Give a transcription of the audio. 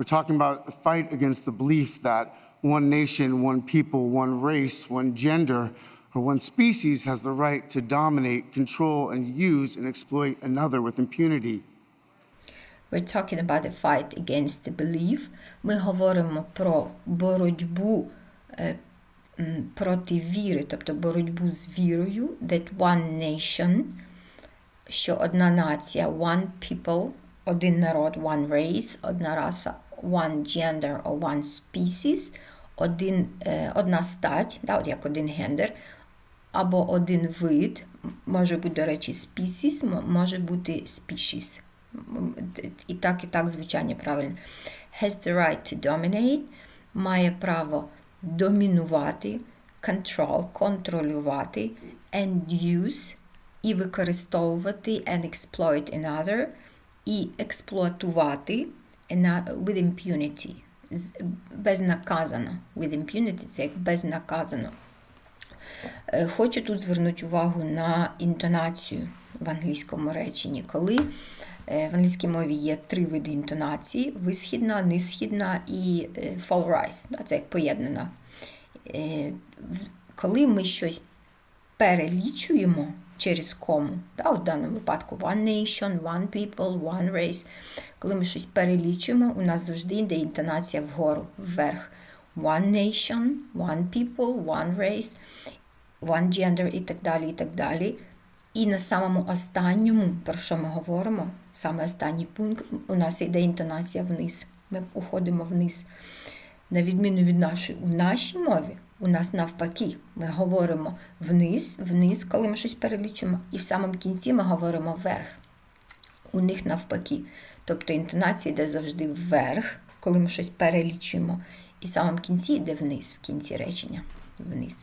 We're talking about a fight against the belief that one nation, one people, one race, one gender, or one species has the right to dominate, control, and use and exploit another with impunity. We're talking about the fight against the belief. Ми говоримо про боротьбу е, м, проти віри, тобто боротьбу з вірою, that one nation, що одна нація, one people, один народ, one race, одна раса, one gender or one species, один, е, одна стать, да, от як один гендер, або один вид, може бути, до речі, species, може бути species. І так, і так звучання правильно. Has the right to dominate, має право домінувати, control, контролювати, and use, і використовувати, and exploit another, і експлуатувати with impunity, безнаказано. With impunity це як безнаказано. Е, Хочу тут звернути увагу на інтонацію в англійському реченні, коли е, в англійській мові є три види інтонації: висхідна, нисхідна і е, fall rise. Це як поєднана. Коли ми щось перелічуємо через кому, да, у даному випадку one nation, one people, one race. Коли ми щось перелічуємо, у нас завжди йде інтонація вгору, вверх. One nation, one people, one race, one gender і так далі, і так далі. І на самому останньому, про що ми говоримо, саме останній пункт, у нас йде інтонація вниз. Ми уходимо вниз. На відміну від нашої, у нашій мові у нас навпаки, ми говоримо вниз, вниз, коли ми щось перелічимо, і в самому кінці ми говоримо вверх. У них навпаки. Тобто інтонація йде завжди вверх, коли ми щось перелічуємо, і в самому кінці йде вниз, в кінці речення вниз.